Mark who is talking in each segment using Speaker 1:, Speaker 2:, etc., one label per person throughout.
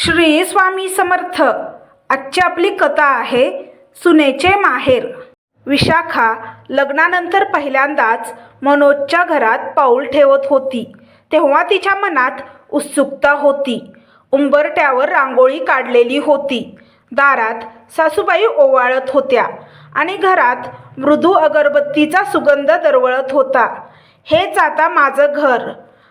Speaker 1: श्री स्वामी समर्थ. आजची आपली कथा आहे सुनेचे माहेर. विशाखा लग्नानंतर पहिल्यांदाच मनोजच्या घरात पाऊल ठेवत होती. तेव्हा तिच्या मनात उत्सुकता होती. उंबरट्यावर रांगोळी काढलेली होती. दारात सासूबाई ओवाळत होत्या आणि घरात मृदू अगरबत्तीचा सुगंध दरवळत होता. हेच आता माझं घर.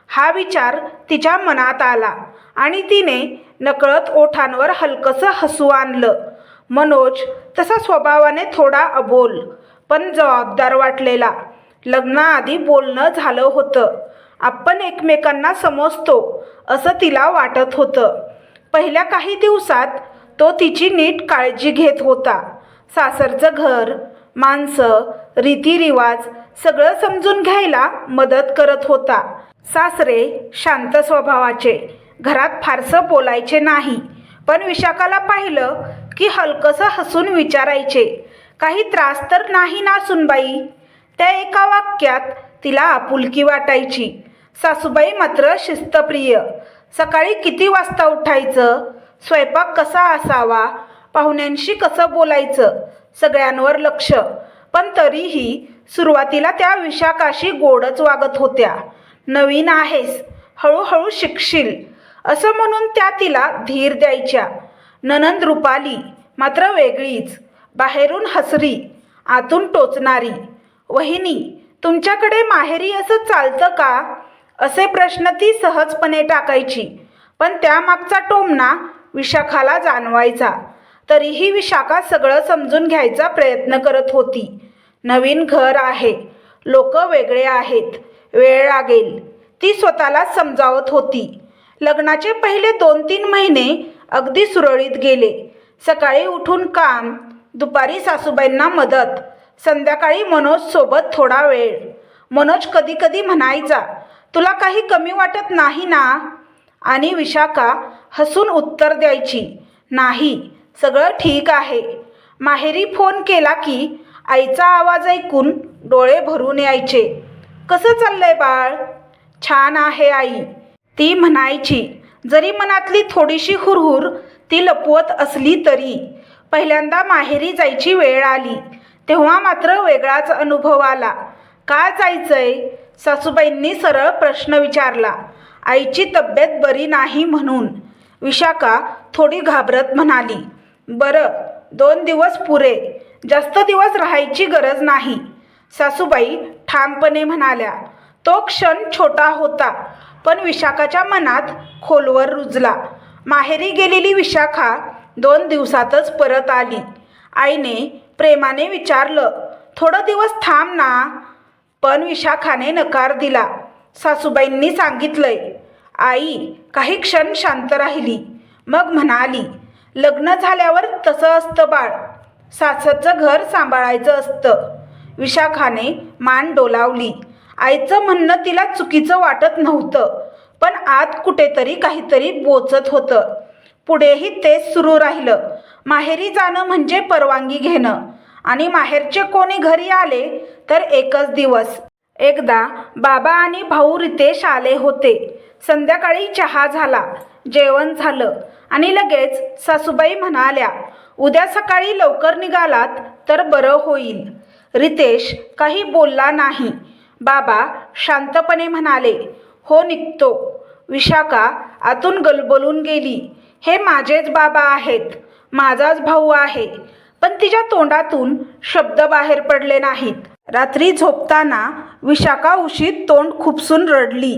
Speaker 1: हा विचार तिच्या मनात आला आणि तिने नकळत ओठांवर हलकंसं हसू आणलं. मनोज तसा स्वभावाने थोडा अबोल पण जबाबदार वाटलेला. लग्नाआधी बोलणं झालं होतं. आपण एकमेकांना समजतो असं तिला वाटत होतं. पहिल्या काही दिवसात तो तिची नीट काळजी घेत होता. सासरचं घर माणसं रीतिरिवाज सगळं समजून घ्यायला मदत करत होता. सासरे शांत स्वभावाचे. घरात फारसं बोलायचे नाही. पण विशाखाला पाहिलं की हलकंसं हसून विचारायचे. काही त्रास तर नाही ना सुनबाई? त्या एका वाक्यात तिला आपुलकी वाटायची. सासूबाई मात्र शिस्तप्रिय. सकाळी किती वाजता उठायचं? स्वयंपाक कसा असावा? पाहुण्यांशी कसं बोलायचं? सगळ्यांवर लक्ष. पण तरीही सुरुवातीला त्या विशाखाशी गोडच वागत होत्या. नवीन आहेस. हळूहळू शिकशील. असं म्हणून त्या तिला धीर द्यायच्या. ननंद रुपाली मात्र वेगळीच. बाहेरून हसरी आतून टोचणारी. वहिनी तुमच्याकडे माहेरी असं चालतं का? असे प्रश्न ती सहजपणे टाकायची. पण त्यामागचा टोमणा विशाखाला जाणवायचा. तरीही विशाखा सगळं समजून घ्यायचा प्रयत्न करत होती. नवीन घर आहे. लोक वेगळे आहेत. वेळ लागेल. ती स्वतःला समजावत होती. लग्नाचे पहिले दोन तीन महिने अगदी सुरळीत गेले. सकाळी उठून काम दुपारी सासूबाईंना मदत संध्याकाळी मनोज सोबत थोडा वेळ. मनोज कधी कधी म्हणायचा तुला काही कमी वाटत नाही ना? आणि विशाखा हसून उत्तर द्यायची नाही सगळं ठीक आहे. माहेरी फोन केला की आईचा आवाज ऐकून डोळे भरून यायचे. कसं चाललंय बाळ? छान आहे आई. ती म्हणायची. जरी मनातली थोडीशी हुरहुर ती लपवत असली तरी पहिल्यांदा माहेरी जायची वेळ आली. तेव्हा मात्र वेगळाच अनुभव आला. का जायचंय? सासूबाईंनी सरळ प्रश्न विचारला. आईची तब्येत बरी नाही म्हणून. विशाखा थोडी घाबरत म्हणाली. बरं दोन दिवस पुरे. जास्त दिवस राहायची गरज नाही. सासूबाई ठामपणे म्हणाल्या. तो क्षण छोटा होता. पण विशाखाच्या मनात खोलवर रुजला. माहेरी गेलेली विशाखा दोन दिवसातच परत आली. आईने प्रेमाने विचारलं थोडं दिवस थांब ना. पण विशाखाने नकार दिला. सासूबाईंनी सांगितलंय आई काही क्षण शांत राहिली. मग म्हणाली लग्न झाल्यावर तसं असतं बाळ. सासरचं घर सांभाळायचं असतं. विशाखाने मान डोलावली. आईचं म्हणणं तिला चुकीचं वाटत नव्हतं पण आत कुठेतरी काहीतरी बोचत होतं. पुढेही तेच सुरू राहिलं. माहेरी जाणं म्हणजे परवानगी घेणं. आणि माहेरचे कोणी घरी आले तर एकच दिवस. एकदा बाबा आणि भाऊ रितेश आले होते. संध्याकाळी चहा झाला जेवण झालं आणि लगेच सासूबाई म्हणाल्या उद्या सकाळी लवकर निघालात तर बरं होईल रितेश काही बोलला नाही. बाबा शांतपणे म्हणाले हो निघतो. विशाखा आतून गलबलून गेली हे माझेच बाबा आहेत माझाच भाऊ आहे पण तिच्या तोंडातून शब्द बाहेर पडले नाहीत. रात्री झोपताना विशाखा उशीत तोंड खुपसून रडली.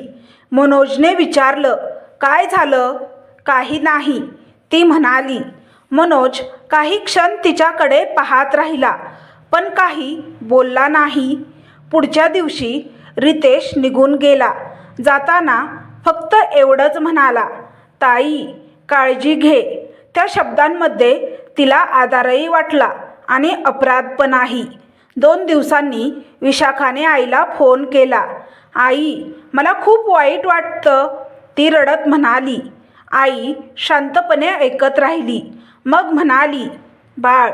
Speaker 1: मनोजने विचारलं काय झालं? काही नाही ती म्हणाली. मनोज काही क्षण तिच्याकडे पाहत राहिला पण काही बोलला नाही. पुढच्या दिवशी रितेश निघून गेला. जाताना फक्त एवढंच म्हणाला ताई काळजी घे. त्या शब्दांमध्ये तिला आधारही वाटला आणि अपराधपणाही दोन दिवसांनी विशाखाने आईला फोन केला. आई मला खूप वाईट वाटतं ती रडत म्हणाली. आई शांतपणे ऐकत राहिली. मग म्हणाली बाळ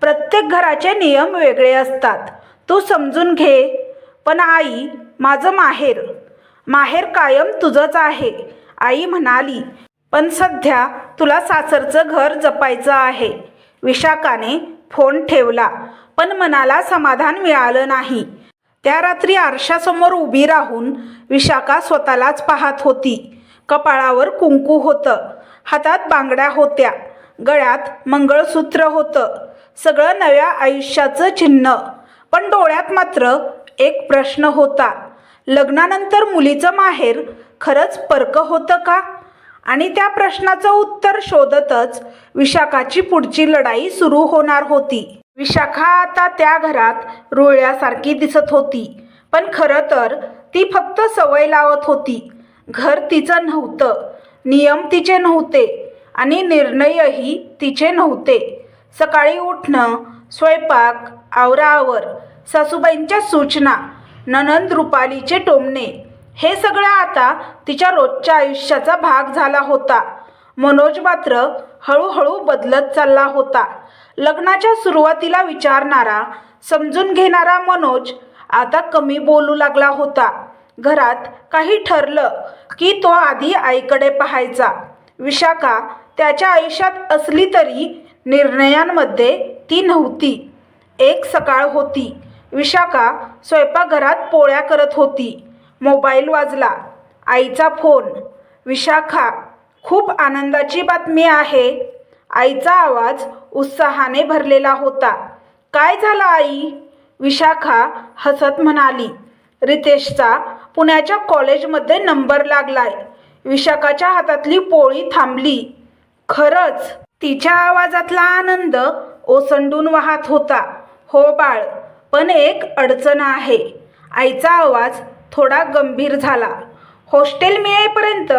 Speaker 1: प्रत्येक घराचे नियम वेगळे असतात. तू समजून घे. पण आई माझं माहेर. माहेर कायम तुझंच आहे आई म्हणाली. पण सध्या तुला सासरचं घर जपायचं आहे. विशाखाने फोन ठेवला पण मनाला समाधान मिळालं नाही. त्या रात्री आरशासमोर उभी राहून विशाखा स्वतःलाच पाहत होती. कपाळावर कुंकू होतं हातात बांगड्या होत्या गळ्यात मंगळसूत्र होतं सगळं नव्या आयुष्याचं चिन्ह. पण डोळ्यात मात्र एक प्रश्न होता. लग्नानंतर मुलीचं माहेर खरंच परक होतं का? आणि त्या प्रश्नाचं उत्तर शोधतच विशाखाची पुढची लढाई सुरू होणार होती. विशाखा आता त्या घरात रुळल्यासारखी दिसत होती. पण खरं तर ती फक्त सवय लावत होती. घर तिचं नव्हतं. नियम तिचे नव्हते. आणि निर्णयही तिचे नव्हते. सकाळी उठणं स्वयंपाक आवरावर सासूबाईंच्या सूचना ननंद रुपालीचे टोमणे. हे सगळं आता तिच्या रोजच्या आयुष्याचा भाग झाला होता. मनोज मात्र हळूहळू बदलत चालला होता. लग्नाच्या सुरुवातीला विचारणारा समजून घेणारा मनोज आता कमी बोलू लागला होता. घरात काही ठरलं की तो आधी आईकडे पाहायचा. विशाखा त्याच्या आयुष्यात असली तरी निर्णयांमध्ये ती नव्हती. एक सकाळ होती. विशाखा स्वयंपाकघरात पोळ्या करत होती. मोबाईल वाजला. आईचा फोन. विशाखा खूप आनंदाची बातमी आहे. आईचा आवाज उत्साहाने भरलेला होता. काय झालं आई? विशाखा हसत म्हणाली. रितेशचा पुण्याच्या कॉलेजमध्ये नंबर लागलाय. विशाखाच्या हातातली पोळी थांबली. खरंच तिच्या आवाजातला आनंद ओसंडून वाहत होता. हो बाळ पण एक अडचण आहे. आईचा आवाज थोडा गंभीर झाला. हॉस्टेल मिळेपर्यंत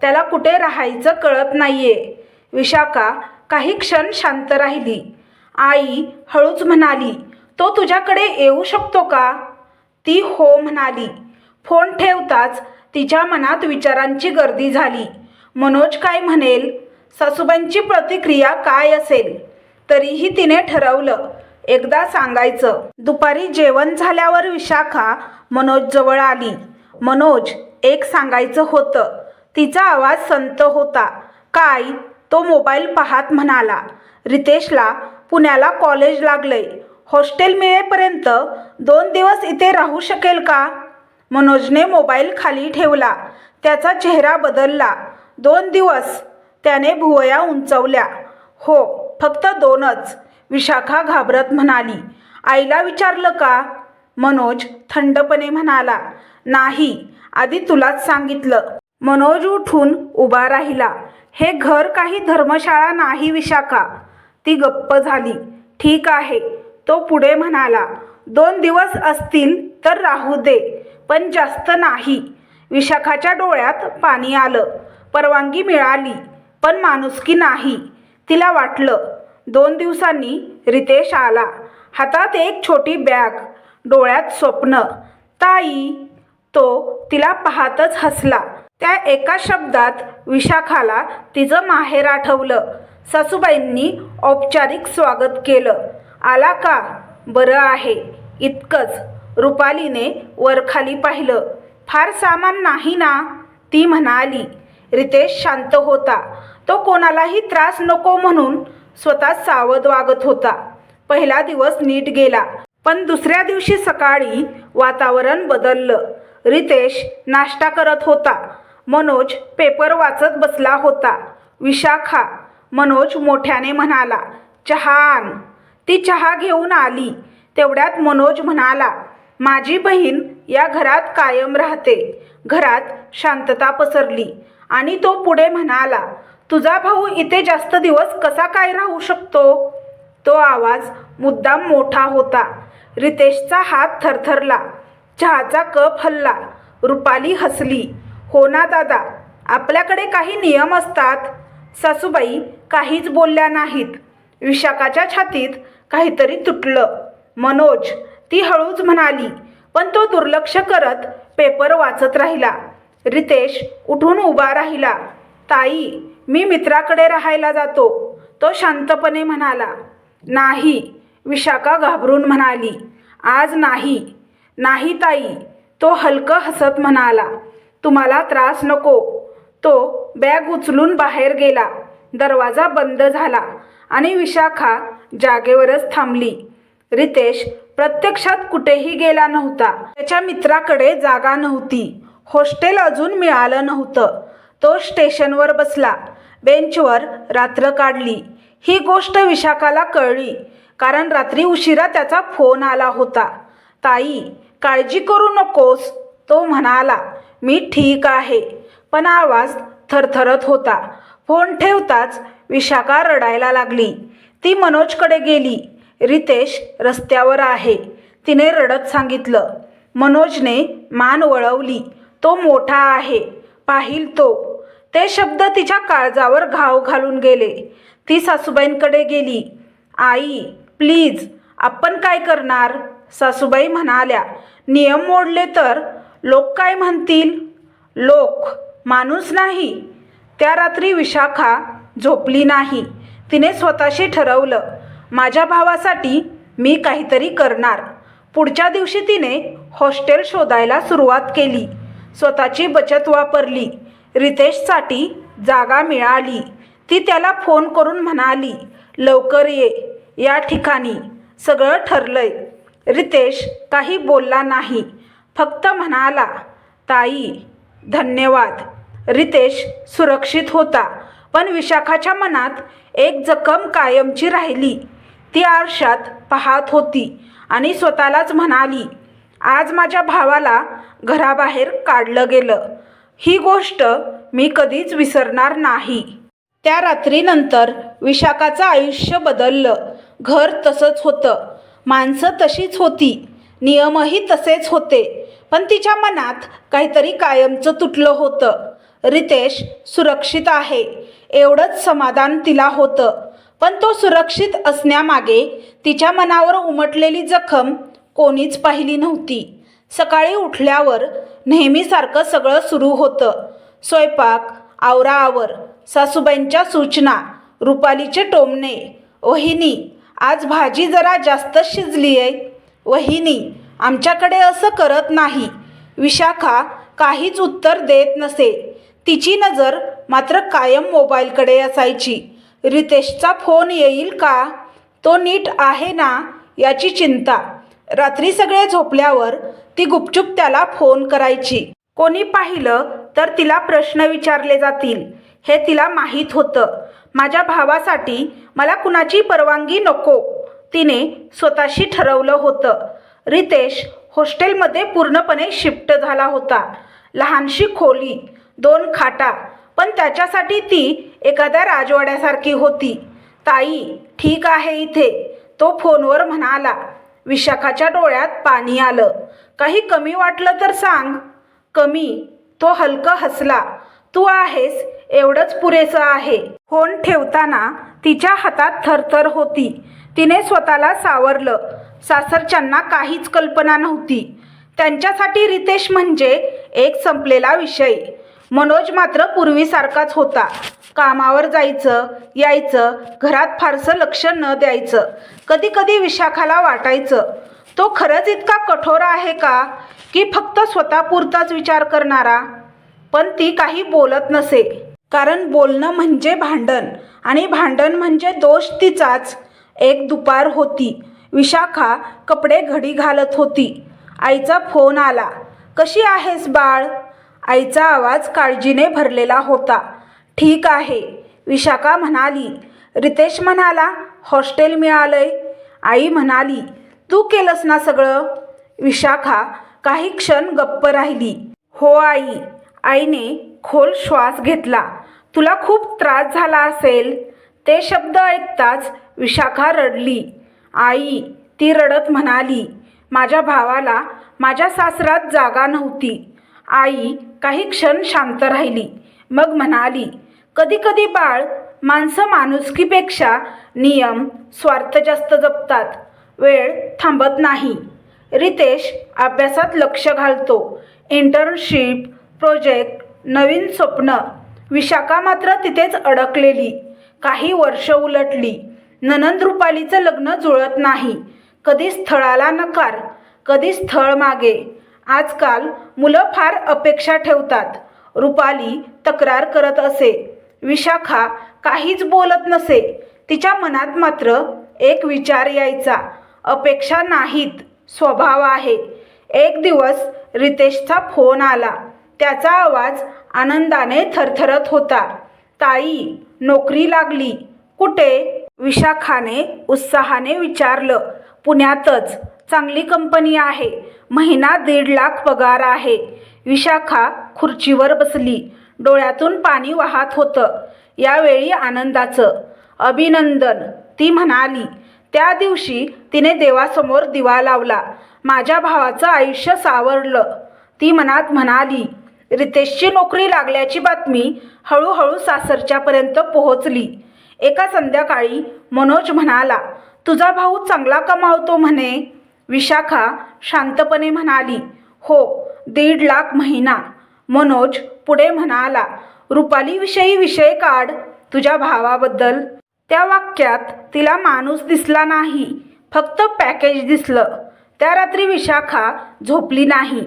Speaker 1: त्याला कुठे राहायचं कळत नाहीये. विशाखा काही क्षण शांत राहिली. आई हळूच म्हणाली तो तुझ्याकडे येऊ शकतो का? ती हो म्हणाली. फोन ठेवताच तिच्या मनात विचारांची गर्दी झाली. मनोज काय म्हणेल? सासूबाईंची प्रतिक्रिया काय असेल? तरीही तिने ठरवलं एकदा सांगायचं दुपारी जेवण झाल्यावर विशाखा मनोज जवळ आली. मनोज एक सांगायचं होतं. तिचा आवाज संत होता. काय? तो मोबाईल पाहत म्हणाला. रितेशला पुण्याला कॉलेज लागलंय. हॉस्टेल मिळेपर्यंत दोन दिवस इथे राहू शकेल का? मनोजने मोबाईल खाली ठेवला. त्याचा चेहरा बदलला. दोन दिवस. त्याने भुवया उंचवल्या. हो फक्त दोनच. विशाखा घाबरत म्हणाली. आईला विचारलं का? मनोज थंडपणे म्हणाला नाही आधी तुलाच सांगितलं. मनोज उठून उभा राहिला. हे घर काही धर्मशाळा नाही विशाखा. ती गप्प झाली. ठीक आहे. तो पुढे म्हणाला दोन दिवस असतील तर राहू दे पण जास्त नाही. विशाखाच्या डोळ्यात पाणी आलं. परवानगी मिळाली पण माणुसकी नाही. तिला वाटलं दोन दिवसांनी रितेश आला. हातात एक छोटी बॅग डोळ्यात स्वप्न. ताई तो तिला पाहतच हसला. त्या एका शब्दात विशाखाला तिचं माहेर आठवलं. सासूबाईंनी औपचारिक स्वागत केलं. आला का? बरं आहे. इतकंच. रुपालीने वरखाली पाहिलं. फार सामान नाही ना? ती म्हणाली. रितेश शांत होता. तो कोणालाही त्रास नको म्हणून स्वतः सावध वागत होता. पहिला दिवस नीट गेला पण दुसऱ्या दिवशी सकाळी वातावरण बदललं. रितेश नाश्ता करत होता. मनोज पेपर वाचत बसला होता. विशाखा मनोज मोठ्याने म्हणाला चहा आण. ती चहा घेऊन आली. तेवढ्यात मनोज म्हणाला माझी बहीण या घरात कायम राहते. घरात शांतता पसरली. आणि तो पुढे म्हणाला तुझा भाऊ इथे जास्त दिवस कसा काय राहू शकतो? तो आवाज मुद्दाम मोठा होता. रितेशचा हात थरथरला. चहाचा कप हल्ला. रुपाली हसली. हो ना दादा. आपल्याकडे काही नियम असतात. सासूबाई काहीच बोलल्या नाहीत. विशाखाच्या छातीत काहीतरी तुटलं. मनोज ती हळूच म्हणाली पण तो दुर्लक्ष करत पेपर वाचत राहिला. रितेश उठून उभा राहिला. ताई मी मित्राकडे राहायला जातो. तो शांतपणे म्हणाला नाही विशाखा घाबरून म्हणाली. आज नाही. नाही ताई तो हलकं हसत म्हणाला. तुम्हाला त्रास नको. तो बॅग उचलून बाहेर गेला. दरवाजा बंद झाला आणि विशाखा जागेवरच थांबली. रितेश प्रत्यक्षात कुठेही गेला नव्हता. त्याच्या मित्राकडे जागा नव्हती. हॉस्टेल अजून मिळालं नव्हतं. तो स्टेशनवर बसला. बेंचवर रात्र काढली. ही गोष्ट विशाखाला कळली कारण रात्री उशिरा त्याचा फोन आला होता. ताई काळजी करू नकोस तो म्हणाला. मी ठीक आहे. पण आवाज थरथरत होता. फोन ठेवताच विशाखा रडायला लागली. ती मनोजकडे गेली. रितेश रस्त्यावर आहे तिने रडत सांगितलं. मनोजने मान वळवली. तो मोठा आहे पाहिल तो. ते शब्द तिच्या काळजावर घाव घालून गेले. ती सासूबाईंकडे गेली. आई प्लीज आपण काय करणार? सासूबाई म्हणाल्या. नियम मोडले तर लोक काय म्हणतील? लोक माणूस नाही. त्या रात्री विशाखा झोपली नाही. तिने स्वतःशी ठरवलं माझ्या भावासाठी मी काहीतरी करणार. पुढच्या दिवशी तिने हॉस्टेल शोधायला सुरुवात केली. स्वतःची बचत वापरली. रितेशसाठी जागा मिळाली. ती त्याला फोन करून म्हणाली लवकर ये या ठिकाणी. सगळं ठरलंय. रितेश काही बोलला नाही फक्त म्हणाला ताई धन्यवाद. रितेश सुरक्षित होता पण विशाखाच्या मनात एक जखम कायमची राहिली. ती आरशात पाहत होती आणि स्वतःलाच म्हणाली आज माझ्या भावाला घराबाहेर काढलं गेलं. ही गोष्ट मी कधीच विसरणार नाही. त्या रात्रीनंतर विशाखाचं आयुष्य बदललं. घर तसंच होतं. माणसं तशीच होती. नियमही तसेच होते. पण तिच्या मनात काहीतरी कायमचं तुटलं होतं. रितेश सुरक्षित आहे. एवढंच समाधान तिला होतं. पण तो सुरक्षित असण्यामागे तिच्या मनावर उमटलेली जखम कोणीच पाहिली नव्हती. सकाळी उठल्यावर नेहमीसारखं सगळं सुरू होतं. स्वयंपाक आवराआवर सासूबाईंच्या सूचना रुपालीचे टोमणे वहिनी आज भाजी जरा जास्त शिजली आहे. वहिनी आमच्याकडे असं करत नाही. विशाखा काहीच उत्तर देत नसे. तिची नजर मात्र कायम मोबाईलकडे असायची. रितेशचा फोन येईल का? तो नीट आहे ना? याची चिंता. रात्री सगळे झोपल्यावर ती गुपचूप त्याला फोन करायची. कोणी पाहिलं तर तिला प्रश्न विचारले जातील. हे तिला माहीत होतं. माझ्या भावासाठी मला कुणाची परवानगी नको तिने स्वतःशी ठरवलं होतं. रितेश हॉस्टेलमध्ये पूर्णपणे शिफ्ट झाला होता. लहानशी खोली दोन खाटा पण त्याच्यासाठी ती एखाद्या राजवाड्यासारखी होती. ताई ठीक आहे इथे तो फोनवर म्हणाला. विशाखाच्या डोळ्यात पाणी आलं. काही कमी वाटलं तर सांग. कमी. तो हलकं हसला. तू आहेस एवढंच पुरेसं आहे. फोन ठेवताना तिच्या हातात थरथर होती. तिने स्वतःला सावरलं. सासरच्यांना काहीच कल्पना नव्हती. त्यांच्यासाठी रितेश म्हणजे एक संपलेला विषय. मनोज मात्र पूर्वीसारखाच होता. कामावर जायचं यायचं घरात फारसं लक्ष न द्यायचं कधी कधी विशाखाला वाटायचं तो खरंच इतका कठोर आहे का की फक्त स्वतःपुरताच विचार करणारा? पण ती काही बोलत नसे. कारण बोलणं म्हणजे भांडण आणि भांडण म्हणजे दोष तिचाच. एक दुपार होती. विशाखा कपडे घडी घालत होती. आईचा फोन आला. कशी आहेस बाळ? आईचा आवाज काळजीने भरलेला होता. ठीक आहे. विशाखा म्हणाली रितेश म्हणाला हॉस्टेल मिळालंय. आई म्हणाली तू केलंस ना सगळं? विशाखा काही क्षण गप्प राहिली. हो आई. आईने खोल श्वास घेतला. तुला खूप त्रास झाला असेल. ते शब्द ऐकताच विशाखा रडली. आई ती रडत म्हणाली माझ्या भावाला माझ्या सासरात जागा नव्हती. आई काही क्षण शांत राहिली. मग म्हणाली कधी कधी बाळ माणसं माणुसकीपेक्षा नियम स्वार्थ जास्त जपतात. वेळ थांबत नाही. रितेश अभ्यासात लक्ष घालतो. इंटर्नशिप प्रोजेक्ट नवीन स्वप्न. विशाखा मात्र तिथेच अडकलेली. काही वर्ष उलटली. ननंद रुपालीचं लग्न जुळत नाही. कधी स्थळाला नकार कधी स्थळ मागे. आजकाल मुलं फार अपेक्षा ठेवतात. रुपाली तक्रार करत असे. विशाखा काहीच बोलत नसे. तिच्या मनात मात्र एक विचार यायचा. अपेक्षा नाहीत. स्वभाव आहे. एक दिवस रितेशचा फोन आला. त्याचा आवाज आनंदाने थरथरत होता. ताई नोकरी लागली. कुठे? विशाखाने उत्साहाने विचारलं. पुण्यातच. चांगली कंपनी आहे. महिना दीड लाख पगार आहे. विशाखा खुर्चीवर बसली. डोळ्यातून पाणी वाहत होतं. यावेळी आनंदाचं अभिनंदन. ती म्हणाली त्या दिवशी तिने देवासमोर दिवा लावला. माझ्या भावाचं आयुष्य सावरलं. ती मनात म्हणाली रितेशची नोकरी लागल्याची बातमी हळूहळू सासरच्यापर्यंत पोहोचली. एका संध्याकाळी मनोज म्हणाला तुझा भाऊ चांगला कमावतो म्हणे. विशाखा शांतपणे म्हणाली हो दीड लाख महिना. मनोज पुढे म्हणाला रुपालीविषयी विषय काढ तुझ्या भावाबद्दल. त्या वाक्यात तिला माणूस दिसला नाही फक्त पॅकेज दिसलं. त्या रात्री विशाखा झोपली नाही.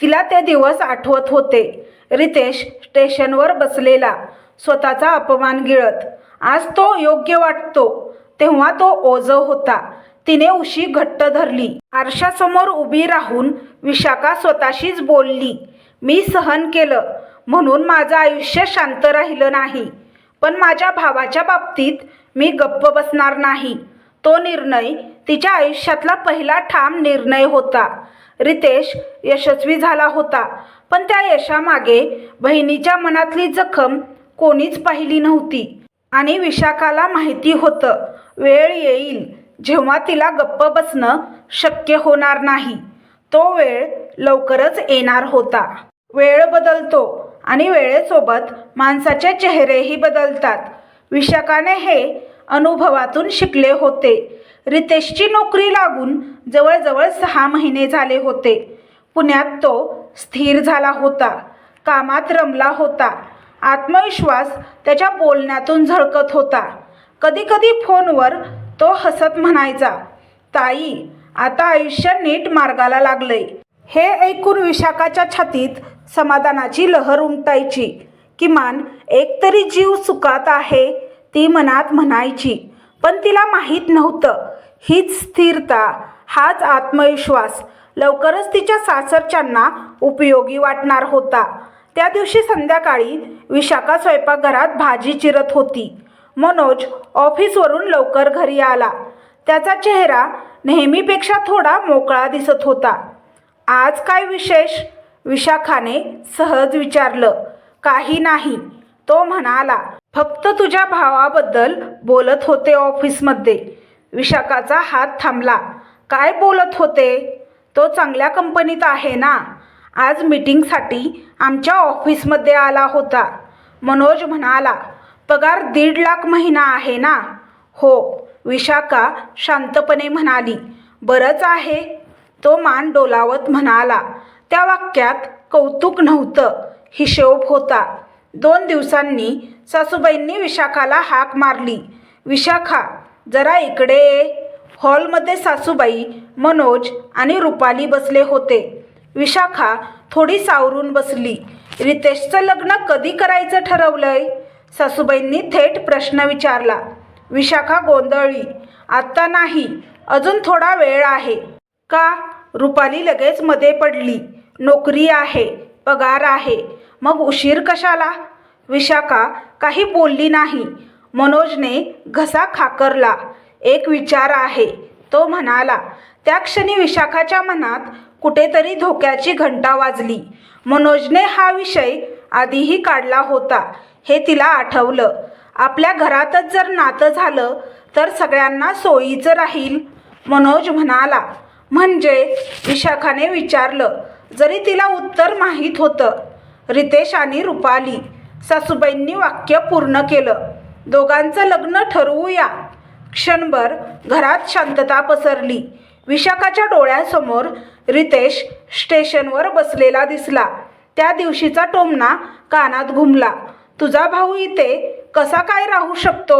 Speaker 1: तिला ते दिवस आठवत होते. रितेश स्टेशनवर बसलेला स्वतःचा अपमान गिळत. आज तो योग्य वाटतो. तेव्हा तो ओझ होता. तिने उशी घट्ट धरली. आरशासमोर उभी राहून विशाखा स्वतःशीच बोलली मी सहन केलं. म्हणून माझं आयुष्य शांत राहिलं नाही. पण माझ्या भावाच्या बाबतीत मी गप्प बसणार नाही. तो निर्णय तिच्या आयुष्यातला पहिला ठाम निर्णय होता. रितेश यशस्वी झाला होता. पण त्या यशामागे बहिणीच्या मनातली जखम कोणीच पाहिली नव्हती. आणि विशाखाला माहिती होतं वेळ येईल जेव्हा तिला गप्प बसणं शक्य होणार नाही. तो वेळ लवकरच येणार होता. वेळ बदलतो आणि वेळेसोबत माणसाचे चेहरेही बदलतात. विशाखाने हे अनुभवातून शिकले होते. रितेशची नोकरी लागून जवळजवळ सहा महिने झाले होते. पुण्यात तो स्थिर झाला होता. कामात रमला होता. आत्मविश्वास त्याच्या बोलण्यातून झळकत होता. कधीकधी फोनवर तो हसत म्हणायचा ताई आता आयुष्य नीट मार्गाला लागलंय. हे ऐकून विशाखाच्या छातीत समाधानाची लहर उमटायची. किमान एकतरी जीव सुखात आहे ती मनात म्हणायची. पण तिला माहीत नव्हतं. हीच स्थिरता हाच आत्मविश्वास लवकरच तिच्या सासरच्यांना उपयोगी वाटणार होता. त्या दिवशी संध्याकाळी विशाखा स्वयंपाकघरात भाजी चिरत होती. मनोज ऑफिसवरून लवकर घरी आला. त्याचा चेहरा नेहमीपेक्षा थोडा मोकळा दिसत होता. आज काय विशेष? विशाखाने सहज विचारलं काही नाही. तो म्हणाला फक्त तुझ्या भावाबद्दल बोलत होते ऑफिसमध्ये. विशाखाचा हात थांबला काय बोलत होते? तो चांगल्या कंपनीत आहे ना? आज मीटिंगसाठी आमच्या ऑफिसमध्ये आला होता. मनोज म्हणाला पगार दीड लाख महिना आहे ना? हो विशाखा शांतपणे म्हणाली बरंच आहे. तो मान डोलावत म्हणाला त्या वाक्यात कौतुक नव्हतं. हिशोब होता. दोन दिवसांनी सासूबाईंनी विशाखाला हाक मारली. विशाखा जरा इकडे ये. हॉलमध्ये सासूबाई मनोज आणि रुपाली बसले होते. विशाखा थोडी सावरून बसली. रितेशचं लग्न कधी करायचं ठरवलंय? सासूबाईंनी थेट प्रश्न विचारला. विशाखा गोंधळली. आत्ता नाही अजून थोडा वेळ आहे. का? रुपाली लगेच मध्ये पडली. नोकरी आहे पगार आहे. मग उशीर कशाला? विशाखा काही बोलली नाही. मनोजने घसा खाकरला. एक विचार आहे तो म्हणाला त्या क्षणी विशाखाच्या मनात कुठेतरी धोक्याची घंटा वाजली. मनोजने हा विषय आधीही काढला होता हे तिला आठवलं. आपल्या घरातच जर नातं झालं तर सगळ्यांना सोयीचं राहील. मनोज म्हणाला म्हणजे विशाखाने विचारलं. जरी तिला उत्तर माहीत होतं रितेश आणि रुपाली सासूबाईंनी वाक्य पूर्ण केलं. दोघांचं लग्न ठरवूया. क्षणभर घरात शांतता पसरली. विशाखाच्या डोळ्यासमोर रितेश स्टेशनवर बसलेला दिसला. त्या दिवशीचा टोमणा कानात घुमला. तुझा भाऊ इथे कसा काय राहू शकतो?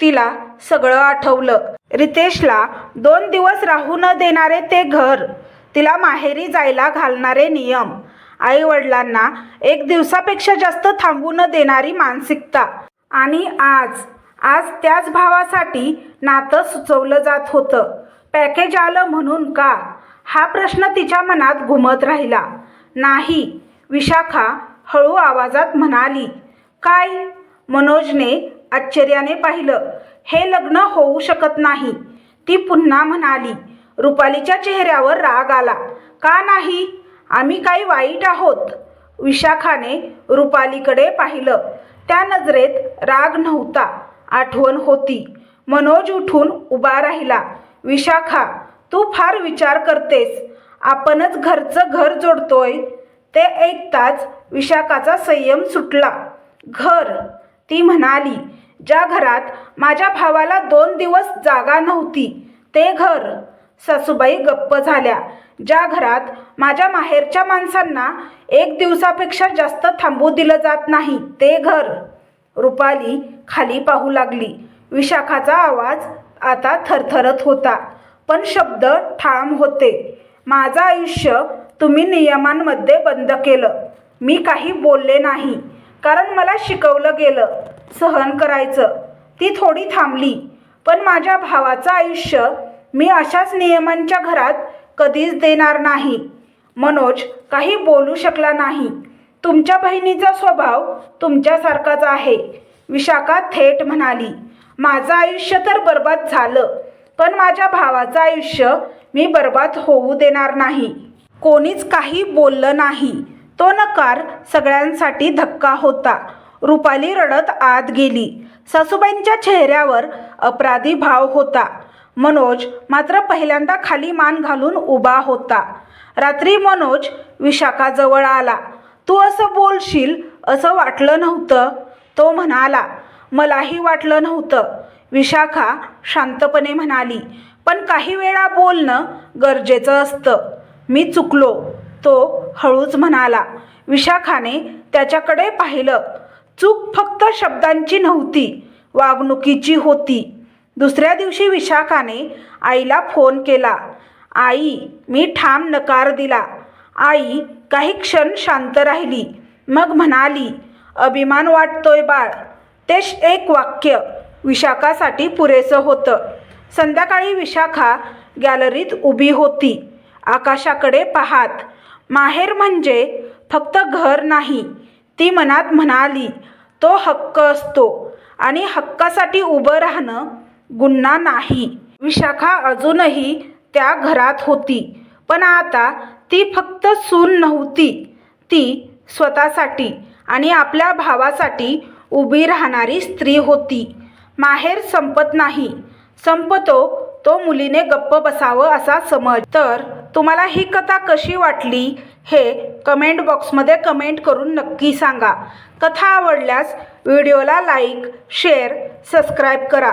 Speaker 1: तिला सगळं आठवलं. रितेशला दोन दिवस राहू न देणारे ते घर तिला माहेरी जायला घालणारे नियम. आईवडिलांना एक दिवसापेक्षा जास्त थांबू न देणारी मानसिकता. आणि आज आज त्याच भावासाठी नातं सुचवलं जात होतं. पॅकेज आलं म्हणून का? हा प्रश्न तिच्या मनात घुमत राहिला. नाही विशाखा हळू आवाजात म्हणाली काय मनोजने आश्चर्याने पाहिलं. हे लग्न होऊ शकत नाही ती पुन्हा म्हणाली रुपालीच्या चेहऱ्यावर राग आला. का नाही? आम्ही काही वाईट आहोत. विशाखाने रुपालीकडे पाहिलं. त्या नजरेत राग नव्हता. आठवण होती. मनोज उठून उभा राहिला. विशाखा तू फार विचार करतेस. आपणच घरचं घर जोडतोय. ते ऐकताच विशाखाचा संयम सुटला. घर ती म्हणाली ज्या घरात माझ्या भावाला दोन दिवस जागा नव्हती ते घर सासूबाई गप्प झाल्या. ज्या घरात माझ्या माहेरच्या माणसांना एक दिवसापेक्षा जास्त थांबू दिलं जात नाही ते घर. रुपाली खाली पाहू लागली. विशाखाचा आवाज आता थरथरत होता पण शब्द ठाम होते. माझं आयुष्य तुम्ही नियमांमध्ये बंद केलं. मी काही बोलले नाही कारण मला शिकवलं गेलं सहन करायचं. ती थोडी थांबली पण माझ्या भावाचं आयुष्य मी अशाच नियमांच्या घरात कधीच देणार नाही. मनोज काही बोलू शकला नाही. तुमच्या बहिणीचा स्वभाव तुमच्यासारखाच आहे. विशाखा थेट म्हणाली माझं आयुष्य तर बर्बाद झालं पण माझ्या भावाचं आयुष्य मी बर्बाद होऊ देणार नाही. कोणीच काही बोललं नाही. तो नकार सगळ्यांसाठी धक्का होता. रुपाली रडत आत गेली. सासूबाईंच्या चेहऱ्यावर अपराधी भाव होता. मनोज मात्र पहिल्यांदा खाली मान घालून उभा होता. रात्री मनोज विशाखाजवळ आला. तू असं बोलशील असं वाटलं नव्हतं तो म्हणाला. मलाही वाटलं नव्हतं विशाखा शांतपणे म्हणाली. पण काही वेळा बोलणं गरजेचं असतं. मी चुकलो तो हळूच म्हणाला. विशाखाने त्याच्याकडे पाहिलं. चूक फक्त शब्दांची नव्हती वागणुकीची होती. दुसऱ्या दिवशी विशाखाने आईला फोन केला. आई मी ठाम नकार दिला. आई काही क्षण शांत राहिली. मग म्हणाली अभिमान वाटतोय बाळ. ते एक वाक्य विशाखासाठी पुरेसं होतं. संध्याकाळी विशाखा गॅलरीत उभी होती. आकाशाकडे पाहात माहेर म्हणजे फक्त घर नाही. ती मनात म्हणाली तो हक्क असतो. आणि हक्कासाठी उभं राहणं गुन्हा नाही. विशाखा अजूनही त्या घरात होती. पण आता ती फक्त सून नव्हती. ती स्वतःसाठी आणि आपल्या भावासाठी उभी राहणारी स्त्री होती. माहेर संपत नाही. संपतो तो मुलीने गप्प बसावं असा समज. तर तुम्हाला ही कथा कशी वाटली हे कमेंट बॉक्समध्ये कमेंट करून नक्की सांगा. कथा आवडल्यास व्हिडिओला लाईक शेअर सबस्क्राईब करा.